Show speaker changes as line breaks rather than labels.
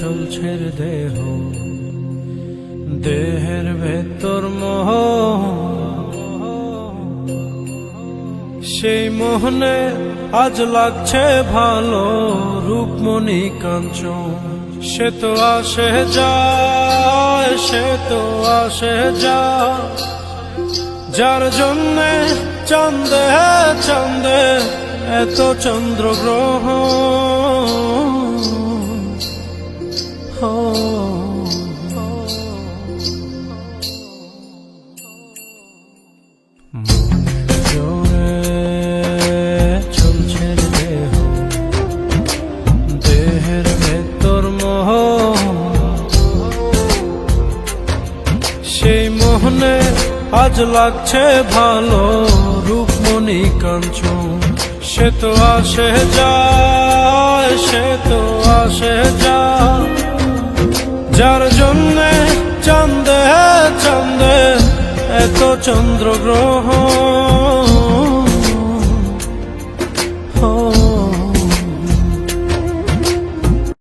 চলছে দেহ। দেহের ভেতর মোহ। সেই মোহনে আজ লাগছে ভালো রূপমণি কাঞ্চন। সে তো আসে যায়, সে তো আসে যায়। যার জন্যে চাঁদে চাঁদে এত চন্দ্রগ্রহ আজ লাগছে ভালো রূপমণি কাঞ্চন। সে তো আসে যায় সে তো আসে যায়। চন্দ্রগ্রহণ।